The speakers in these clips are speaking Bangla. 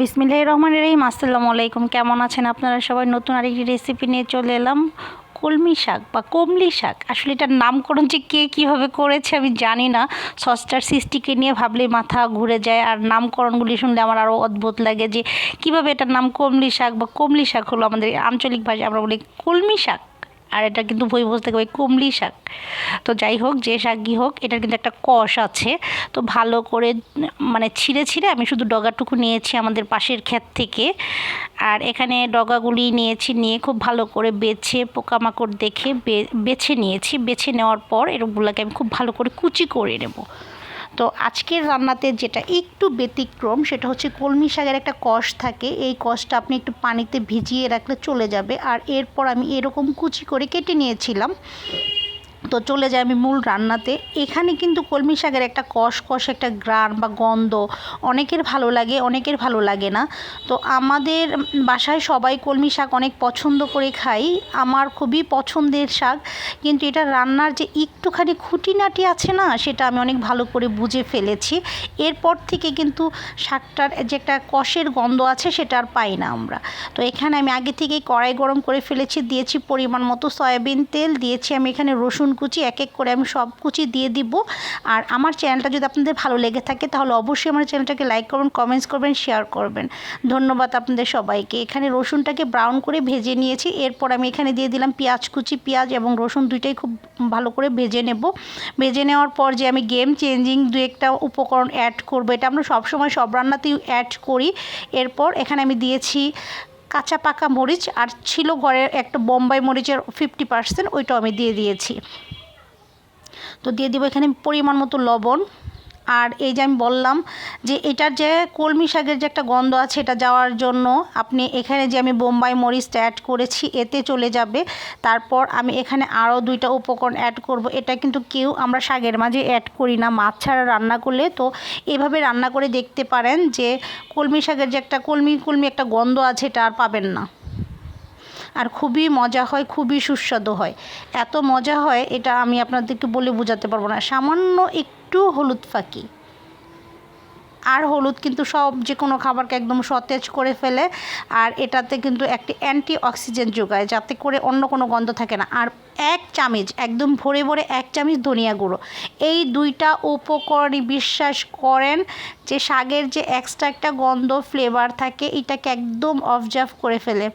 বিসমিল্লাহ রহমান রহিম, আসসালামু আলাইকুম। কেমন আছেন আপনারা সবাই? নতুন আরেকটি রেসিপি নিয়ে চলে এলাম। কলমি শাক বা কমলি শাক। আসলে এটার নামকরণ যে কে কীভাবে করেছে আমি জানি না। সস্টার সৃষ্টিকে নিয়ে ভাবলেই মাথা ঘুরে যায়। আর নামকরণগুলি শুনলে আমার আরও অদ্ভুত লাগে যে কীভাবে এটার নাম কমলি শাক বা কমলি শাক হলো আমাদের আঞ্চলিক ভাষায় আমরা বলি কলমি শাক। আর এটা কিন্তু বই বলতে গেলে কমলি শাক। তো যাই হোক, যে শাকই হোক, এটার কিন্তু একটা কষ আছে। তো ভালো করে মানে ছিঁড়ে ছিঁড়ে আমি শুধু ডগাটুকু নিয়েছি আমাদের পাশের ক্ষেত থেকে। আর এখানে ডগাগুলি নিয়েছি, নিয়ে খুব ভালো করে বেছে, পোকামাকড় দেখে বেছে নিয়েছি। বেছে নেওয়ার পর এরগুলোকে আমি খুব ভালো করে কুচি করে নেব। তো আজকের রান্নাতে যেটা একটু ব্যতিক্রম, সেটা হচ্ছে কলমি শাকের একটা কষ থাকে। এই কষটা আপনি একটু পানিতে ভিজিয়ে রাখলে চলে যাবে। আর এরপর আমি এরকম কুচি করে কেটে নিয়েছিলাম। তো চলে যাই আমি মূল রান্নাতে। এখানে কিন্তু কলমি শাকের একটা কষ কষ একটা গ্রান বা গন্ধ অনেকের ভালো লাগে, অনেকের ভালো লাগে না। তো আমাদের বাসায় সবাই কলমি শাক অনেক পছন্দ করে খাই। আমার খুবই পছন্দের শাক। কিন্তু এটা রান্নার যে একটুখানি খুঁটিনাটি আছে না, সেটা আমি অনেক ভালো করে বুঝে ফেলেছি। এরপর থেকে কিন্তু শাকটার যে একটা কষের গন্ধ আছে, সেটা আর পাই না আমরা। তো এখানে আমি আগে থেকেই কড়াই গরম করে ফেলেছি, দিয়েছি পরিমাণ মতো সয়াবিন তেল, দিয়েছি আমি এখানে রসুন কুচি এক এক করে আমি সব কুচি দিয়ে দিব। আর আমার চ্যানেলটা যদি আপনাদের ভালো লেগে থাকে, তাহলে অবশ্যই আমার চ্যানেলটাকে লাইক করবেন কমেন্টস করবেন শেয়ার করবেন। ধন্যবাদ আপনাদের সবাইকে। এখানে রসুনটাকে ব্রাউন করে ভেজে নিয়েছি। এরপর আমি এখানে দিয়ে দিলাম পেঁয়াজ কুচি, পেঁয়াজ এবং রসুন দুইটাই খুব ভালো করে ভেজে নেব। ভেজে নেওয়ার পর যে আমি গেম চেঞ্জিং দু একটা উপকরণ অ্যাড করব, এটা আমরা সবসময় সব রান্নাতেই অ্যাড করি। এরপর এখানে আমি দিয়েছি কাঁচা পাকা মরিচ আর ছিল ঘরের একটা বোম্বাই মরিচের ফিফটি পার্সেন্ট ওইটাও আমি দিয়ে দিয়েছি। তো দিয়ে দিব এখানে পরিমাণ মতো লবণ। আর এই যে আমি বললাম যে এটার যে কলমি শাকের যে একটা গন্ধ আছে এটা যাওয়ার জন্য আপনি এখানে যে আমি বোম্বাই মরিচটা অ্যাড করেছি, এতে চলে যাবে। তারপর আমি এখানে আরও দুইটা উপকরণ অ্যাড করব। এটা কিন্তু কেউ আমরা শাকের মাঝে অ্যাড করি না। মাছ ছাড়া রান্না করলে তো এভাবে রান্না করে দেখতে পারেন যে কলমি শাকের যে একটা কলমি কলমি একটা গন্ধ আছে এটা আর পাবেন না। আর খুবই মজা হয়, খুবই সুস্বাদু হয়। এত মজা হয়, এটা আমি আপনাদেরকে বলে বোঝাতে পারব না। সামান্য একটু হলুদ ফাঁকি। আর হলুদ কিন্তু সব যে কোনো খাবারকে একদম সতেজ করে ফেলে, আর এটাতে কিন্তু একটি অ্যান্টি অক্সিজেন যোগায় যাতে করে অন্য কোনো গন্ধ থাকে না। আর এক চামচ, একদম ভরে ভরে এক চামচ ধনিয়া গুঁড়ো। এই দুইটা উপকরণই বিশ্বাস করেন যে শাকের যে এক্সট্রা একটা গন্ধ ফ্লেভার থাকে, এটাকে একদম অবজার্ভ করে ফেলে।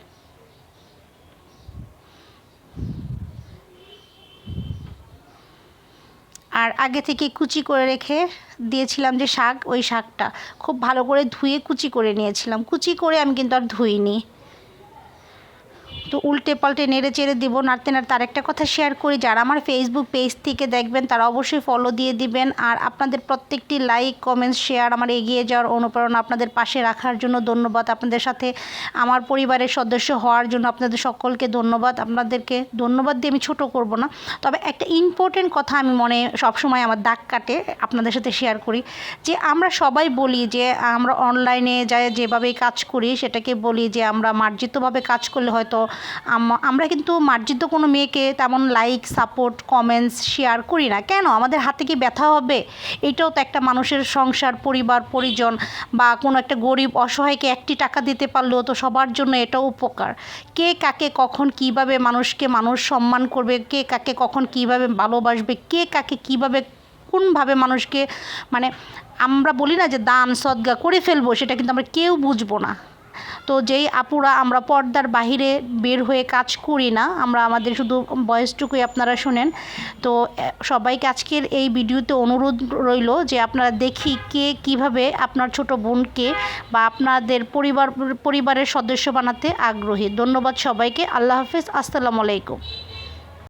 আর আগে থেকে কুচি করে রেখে দিয়েছিলাম যে শাক, ওই শাকটা। খুব ভালো করে ধুয়ে কুচি করে নিয়েছিলাম। কুচি করে আমি কিন্তু আর ধুইনি। তো উল্টে পাল্টে নেড়ে চেড়ে দেবো, নাড়তে নাড়তে তার একটা কথা শেয়ার করি। যারা আমার ফেসবুক পেজ থেকে দেখবেন, তারা অবশ্যই ফলো দিয়ে দিবেন। আর আপনাদের প্রত্যেকটি লাইক কমেন্টস শেয়ার আমার এগিয়ে যাওয়ার অনুপ্রেরণা আপনাদের পাশে রাখার জন্য ধন্যবাদ। আপনাদের সাথে আমার পরিবারের সদস্য হওয়ার জন্য আপনাদের সকলকে ধন্যবাদ। আপনাদেরকে ধন্যবাদ দিয়ে আমি ছোট করব না। তবে একটা ইম্পর্টেন্ট কথা আমি মনে সবসময় আমার দাগ কাটে, আপনাদের সাথে শেয়ার করি। যে আমরা সবাই বলি যে আমরা অনলাইনে যা যেভাবে কাজ করি, সেটাকে বলি যে আমরা মার্জিতভাবে কাজ করলে হয়তো আমরা কিন্তু মার্জিত কোনো মেয়েকে তেমন লাইক সাপোর্ট কমেন্টস শেয়ার করি না। কেন? আমাদের হাতে কি ব্যথা হবে? এটাও তো একটা মানুষের সংসার, পরিবার, পরিজন বা কোনো একটা গরিব অসহায়কে একটি টাকা দিতে পারলেও তো সবার জন্য এটাও উপকার। কে কাকে কখন কীভাবে মানুষকে মানুষ সম্মান করবে? কে কাকে কখন কীভাবে ভালোবাসবে? কে কাকে কীভাবে কোনভাবে মানুষকে মানে আমরা বলি না যে দান, সদ্গা করে ফেলব, সেটা কিন্তু আমরা কেউ বুঝব না। তো যেই আপুরা আমরা পর্দার বাহিরে বের হয়ে কাজ করি না, আমরা আমাদের শুধু বয়সটুকুই আপনারা শোনেন। তো সবাইকে আজকের এই ভিডিওতে অনুরোধ রইল যে আপনারা দেখি কে কীভাবে আপনার ছোট বোনকে বা আপনাদের পরিবার, পরিবারের সদস্য বানাতে আগ্রহী। ধন্যবাদ সবাইকে, আল্লাহ হাফেজ, আসসালামু আলাইকুম।